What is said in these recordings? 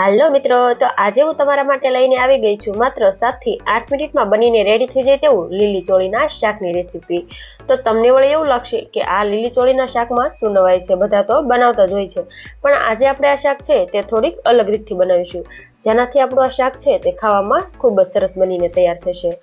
હાલો મિત્રો, તો આજે હું તમારા માટે લઈને આવી ગઈ છું માત્ર સાતથી આઠ મિનિટમાં બનીને રેડી થઈ જાય તેવું લીલી ચોળીના શાકની રેસીપી તો તમને વળી એવું લાગશે કે આ લીલી ચોળીના શાકમાં શું નવાય છે, બધા તો બનાવતા જ હોય છે. પણ આજે આપણે આ શાક છે તે થોડીક અલગ રીતથી બનાવીશું. જેનાથી આપણું આ શાક છે તે ખાવામાં ખૂબ જ સરસ બનીને તૈયાર થશે.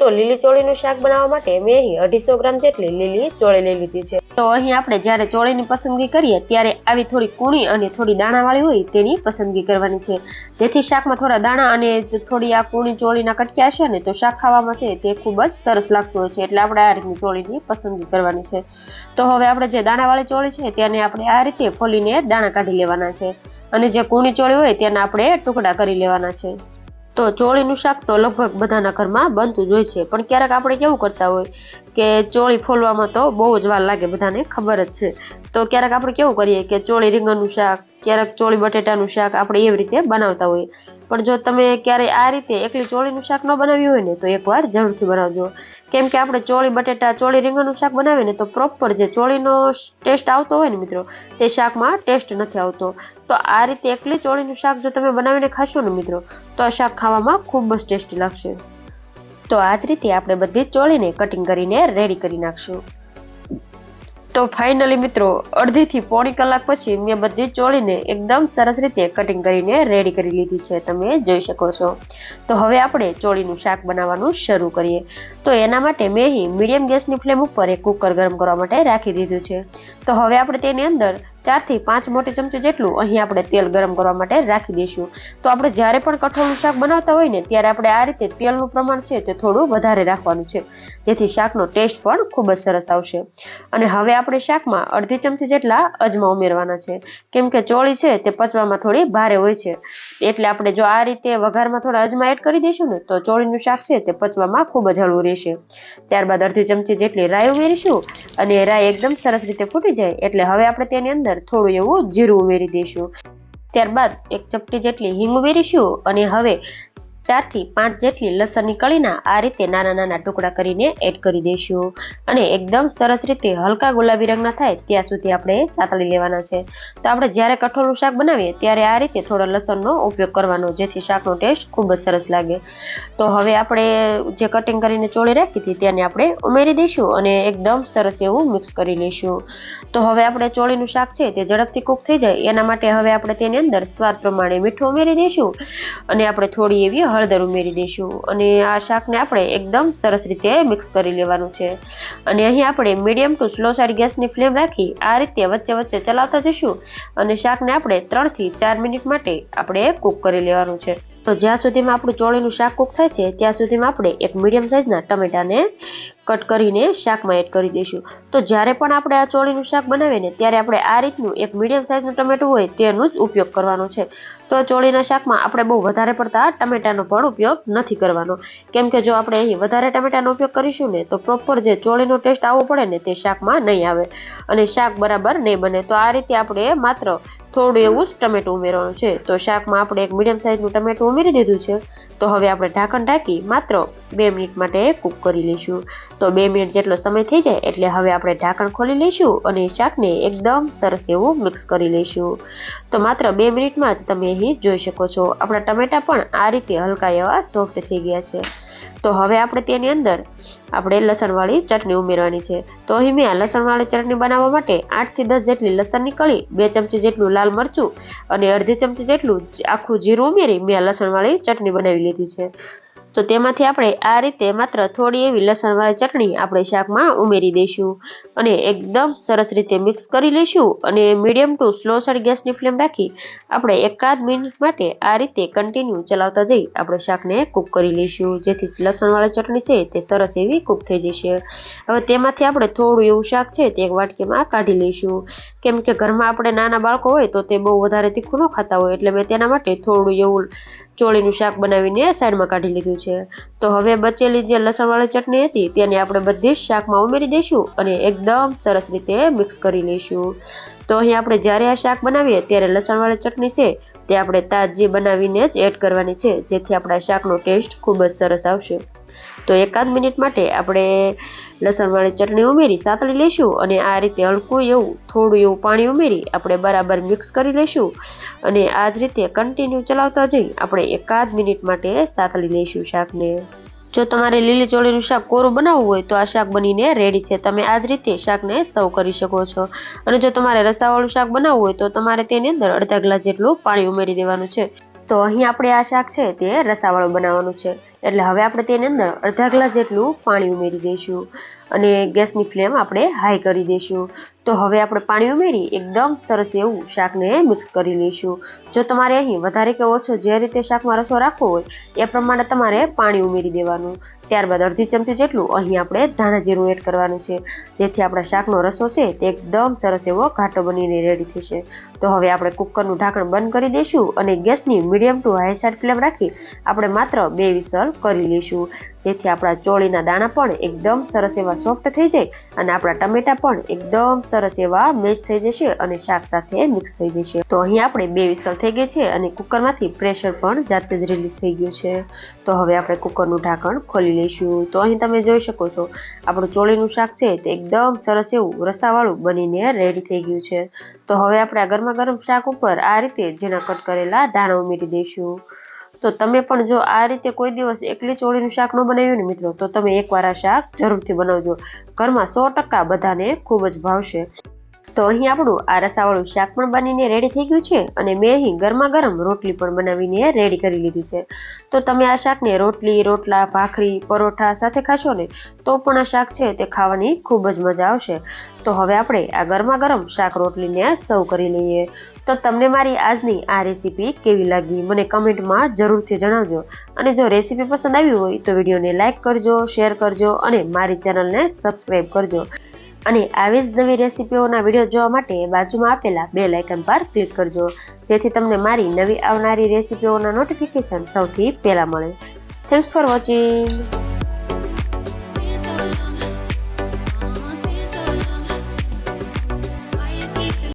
તો લીલી ચોળીનું શાક બનાવવા માટે મેં અહીં અઢીસો ગ્રામ જેટલી લીલી ચોળી લઈ લીધી છે. તો અહીં આપણે જ્યારે ચોળીની પસંદગી કરીએ ત્યારે આવી થોડી કૂણી અને થોડી દાણાવાળી હોય તેની પસંદગી કરવાની છે. જેથી શાકમાં થોડા દાણા અને થોડી આ કૂણી ચોળીના કટક્યા હશે ને તો શાક ખાવામાં છે તે ખૂબ જ સરસ લાગતું હોય છે. એટલે આપણે આ રીતની ચોળીની પસંદગી કરવાની છે. તો હવે આપણે જે દાણાવાળી ચોળી છે તેને આપણે આ રીતે ફોલીને દાણા કાઢી લેવાના છે. અને જે કૂણી ચોળી હોય તેના આપણે ટુકડા કરી લેવાના છે. તો ચોળીનું શાક તો લગભગ બધાના ઘરમાં બનતું જ હોય છે. પણ ક્યારેક આપણે કેવું કરતા હોય કે ચોળી ફોલવામાં તો બહુ જ વાર લાગે બધાને, ખબર જ છે. તો ક્યારેક આપણે કેવું કરીએ કે ચોળી રીંગણનું શાક ક્યારેક ચોળી બટેટાનું શાક આપણે એવી રીતે બનાવતા હોઈએ. પણ જો તમે ક્યારેય આ રીતે એકલી ચોળીનું શાક ન બનાવ્યું હોય ને, તો એકવાર જરૂરથી બનાવજો. કેમ કે આપણે ચોળી, બટેટા, ચોળી રીંગણનું શાક બનાવીએ ને, તો પ્રોપર જે ચોળીનો ટેસ્ટ આવતો હોય ને મિત્રો, તે શાકમાં ટેસ્ટ નથી આવતો. તો આ રીતે એકલી ચોળીનું શાક જો તમે બનાવીને ખાશો ને મિત્રો, તો આ શાક ખાવામાં ખૂબ જ ટેસ્ટી લાગશે. તો આ જ રીતે આપણે બધી જ ચોળીને કટિંગ કરીને રેડી કરી નાખશું. તો ફાઇનલી મિત્રો, અડધીથી પોણી કલાક પછી મેં બધી ચોળીને એકદમ સરસ રીતે કટિંગ કરીને રેડી કરી લીધી છે, તમે જોઈ શકો છો. તો હવે આપણે ચોળીનું શાક બનાવવાનું શરૂ કરીએ. તો એના માટે મેં અહીં મીડિયમ ગેસની ફ્લેમ ઉપર એક કુકર ગરમ કરવા માટે રાખી દીધું છે. તો હવે આપણે તેની અંદર ચારથી પાંચ મોટી ચમચી જેટલું અહીં આપણે તેલ ગરમ કરવા માટે રાખી દઈશું. તો આપણે જ્યારે પણ કઠોળનું શાક બનાવતા હોય ને, ત્યારે આપણે આ રીતે તેલનું પ્રમાણ છે તે થોડું વધારે રાખવાનું છે. જેથી શાકનો ટેસ્ટ પણ ખૂબ જ સરસ આવશે. અને હવે આપણે શાકમાં અડધી ચમચી જેટલા અજમા ઉમેરવાના છે. કેમ કે ચોળી છે તે પચવામાં થોડી ભારે હોય છે. એટલે આપણે જો આ રીતે વઘારમાં થોડા અજમા એડ કરી દઈશું ને, તો ચોળીનું શાક છે તે પચવામાં ખૂબ જ હળવું રહેશે. ત્યારબાદ અડધી ચમચી જેટલી રાઈ ઉમેરીશું અને રાઈ એકદમ સરસ રીતે ફૂટી જાય. એટલે હવે આપણે તેની અંદર થોડું એવું જીરું ઉમેરી દઈશું ત્યારબાદ એક ચપટી જેટલી હિંગ ઉમેરીશું અને હવે ચારથી પાંચ જેટલી લસણની કળીના આ રીતે નાના નાના ટુકડા કરીને એડ કરી દઈશું અને એકદમ સરસ રીતે હલકા ગુલાબી રંગના થાય ત્યાં સુધી આપણે સાતળી લેવાના છે. તો આપણે જ્યારે કઠોળનું શાક બનાવીએ ત્યારે આ રીતે થોડો લસણનો ઉપયોગ કરવાનો, જેથી શાકનો ટેસ્ટ ખૂબ જ સરસ લાગે. તો હવે આપણે જે કટિંગ કરીને ચોળી રાખી હતી તેને આપણે ઉમેરી દઈશું અને એકદમ સરસ એવું મિક્સ કરી લઈશું. તો હવે આપણે ચોળીનું શાક છે તે ઝડપથી કૂક થઈ જાય. એના માટે હવે આપણે તેની અંદર સ્વાદ પ્રમાણે મીઠું ઉમેરી દઈશું. અને આપણે થોડી એવી હળદર ઉમેરી દઈશું. અને આ શાકને આપણે એકદમ સરસ રીતે મિક્સ કરી લેવાનું છે. અને અહીં આપણે મીડિયમ ટુ સ્લો સાઈડ ગેસની ફ્લેમ રાખી આ રીતે વચ્ચે વચ્ચે ચલાવતા જઈશું. અને શાકને આપણે ત્રણથી ચાર મિનિટ માટે આપણે કૂક કરી લેવાનું છે. તો જ્યાં સુધીમાં આપણું ચોળીનું શાક કૂક થાય છે, ત્યાં સુધીમાં આપણે એક મીડિયમ સાઇઝના ટમેટાને કટ કરીને શાકમાં એડ કરી દઈશું. તો જ્યારે પણ આપણે આ ચોળીનું શાક બનાવીએ ને, ત્યારે આપણે આ રીતનું એક મીડિયમ સાઇઝનું ટમેટું હોય તેનો જ ઉપયોગ કરવાનો છે. તો ચોળીના શાકમાં આપણે બહુ વધારે પડતા ટમેટાનો પણ ઉપયોગ નથી કરવાનો. કેમ કે જો આપણે અહીં વધારે ટમેટાનો ઉપયોગ કરીશું ને, તો પ્રોપર જે ચોળીનો ટેસ્ટ આવવો પડે ને તે શાકમાં નહીં આવે. અને શાક બરાબર નહીં બને. તો આ રીતે આપણે માત્ર થોડું એવું જ ટમેટું ઉમેરવાનું છે. તો શાકમાં આપણે એક મીડિયમ સાઇઝનું ટમેટું ઉમેરી દીધું છે. તો હવે આપણે ઢાંકણ ઢાંકી માત્ર બે મિનિટ માટે કૂક કરી લઈશું. તો બે મિનિટ જેટલો સમય થઈ જાય એટલે હવે આપણે ઢાંકણ ખોલી લઈશું અને શાકને એકદમ સરસ એવું મિક્સ કરી લઈશું. તો માત્ર બે મિનિટમાં જ તમે અહીં જોઈ શકો છો. આપણા ટમેટા પણ આ રીતે હલકા એવા સોફ્ટ થઈ ગયા છે. તો હવે આપણે તેની અંદર આપણે લસણવાળી ચટણી ઉમેરવાની છે. તો અહીં મેં લસણવાળી ચટણી બનાવવા માટે આઠથી દસ જેટલી લસણની કળી બે ચમચી જેટલું લાલ મરચું અને અડધી ચમચી જેટલું આખું જીરું ઉમેરી મેં લસણવાળી ચટણી બનાવી લીધી છે. તો તેમાંથી આપણે આ રીતે માત્ર થોડી એવી લસણવાળી ચટણી આપણે શાકમાં ઉમેરી દઈશું અને એકદમ સરસ રીતે મિક્સ કરી લઈશું અને મીડિયમ ટુ સ્લો સાઈડ ગેસની ફ્લેમ રાખી આપણે એકાદ મિનિટ માટે આ રીતે કન્ટિન્યુ ચલાવતા જઈ આપણે શાકને કૂક કરી લઈશું. જેથી લસણવાળી ચટણી છે તે સરસ એવી કૂક થઈ જશે. હવે તેમાંથી આપણે થોડું એવું શાક છે તે એક વાટકીમાં કાઢી લઈશું. કેમ કે ઘરમાં આપણે નાના બાળકો હોય તો તે બહુ વધારે તીખું ન ખાતા હોય. એટલે મેં તેના માટે થોડું એવું ચોળીનું શાક બનાવીને સાઈડમાં કાઢી લીધું છે. તો હવે બચેલી જે લસણવાળી ચટણી હતી તેને આપણે બધી જ શાકમાં ઉમેરી દઈશું અને એકદમ સરસ રીતે મિક્સ કરી લઈશું. તો અહીં આપણે જ્યારે આ શાક બનાવીએ ત્યારે લસણવાળી ચટણી છે તે આપણે તાજી બનાવીને જ એડ કરવાની છે, જેથી આપણા શાકનો ટેસ્ટ ખૂબ જ સરસ આવશે. તો એકાદ મિનિટ માટે આપણે લસણવાળી ચટણી ઉમેરી, સાતળી લઈશું અને આ રીતે હલકું એવું, થોડું એવું પાણી ઉમેરી આપણે બરાબર મિક્સ કરી લઈશું અને આ જ રીતે કન્ટિન્યુ ચલાવતા જઈ આપણે એકાદ મિનિટ માટે સાતળી લઈશું શાકને. જો તમારે લીલી ચોળીનું શાક કોરું બનાવવું હોય તો આ શાક બનીને રેડી છે. તમે આ જ રીતે શાકને સર્વ કરી શકો છો. અને જો તમારે રસાવાળું શાક બનાવવું હોય તો તમારે તેની અંદર અડધા ગ્લાસ જેટલું પાણી ઉમેરી દેવાનું છે. તો અહીં આપણે આ શાક છે તે રસાવાળું બનાવવાનું છે. એટલે હવે આપણે તેની અંદર અડધા ગ્લાસ જેટલું પાણી ઉમેરી દઈશું. અને ગેસની ફ્લેમ આપણે હાઈ કરી દઈશું. તો હવે આપણે પાણી ઉમેરી એકદમ સરસ એવું શાકને મિક્સ કરી લઈશું. જો તમારે અહીં વધારે કે ઓછો જે રીતે શાકમાં રસો રાખવો હોય, એ પ્રમાણે તમારે પાણી ઉમેરી દેવાનું. ત્યારબાદ અડધી ચમચી જેટલું અહીં આપણે ધાણા જીરું એડ કરવાનું છે. જેથી આપણા શાકનો રસો છે તે એકદમ સરસ એવો ઘાટો બનીને રેડી થશે. તો હવે આપણે કુકરનું ઢાંકણ બંધ કરી દઈશું અને ગેસની medium to high side flame રાખી આપણે માત્ર બે વિસલ કરી લઈશું. જેથી આપણા ચોળીના દાણા પણ એકદમ સરસ એવા સોફ્ટ થઈ જાય અને આપણા ટમેટા પણ એકદમ સરસ એવા મેચ થઈ જશે અને શાક સાથે મિક્સ થઈ જશે. તો અહીં આપણે બે વિસલ થઈ ગઈ છે અને કુકરમાંથી પ્રેશર પણ જાતે જ રિલીઝ થઈ ગયું છે. તો હવે આપણે કુકરનું ઢાંકણ ખોલી લઈશું. તો અહીં તમે જોઈ શકો છો, આપણું ચોળીનું શાક છે તે એકદમ સરસ એવું રસાવાળું બનીને રેડી થઈ ગયું છે. તો હવે આપણે આ ગરમા ગરમ શાક ઉપર આ રીતે ઝીણા કટ કરેલા દાણા ઉમેરી દઈશું. તો તમે પણ જો આ રીતે કોઈ દિવસ એકલી ચોળીનું શાક ન બનાવ્યું ને મિત્રો, તો તમે એકવાર આ શાક જરૂરથી બનાવજો. ઘરમાં સો ટકા બધાને ખૂબ જ ભાવશે. તો અહીં આપણું આ રસાવાળું શાક પણ બનીને રેડી થઈ ગયું છે અને મેં અહીં ગરમા ગરમ રોટલી પણ બનાવીને રેડી કરી લીધી છે. તો તમે આ શાકને રોટલી, રોટલા, ભાખરી, પરોઠા સાથે ખાશો ને તો પણ આ શાક છે તે ખાવાની ખૂબ જ મજા આવશે. તો હવે આપણે આ ગરમા ગરમ શાક રોટલીને સર્વ કરી લઈએ. તો તમને મારી આજની આ રેસીપી કેવી લાગી મને કમેન્ટમાં જરૂરથી જણાવજો. અને જો રેસીપી પસંદ આવી હોય તો વિડીયોને લાઇક કરજો, શેર કરજો અને મારી ચેનલને સબસ્ક્રાઈબ કરજો. અને આવી જ નવી રેસીપીઓના વીડિયો જોવા માટે બાજુમાં આપેલા બે લાઇકન પર ક્લિક કરજો. જેથી તમને મારી નવી આવનારી રેસીપીઓના નોટિફિકેશન સૌથી પહેલાં મળે. Thanks for watching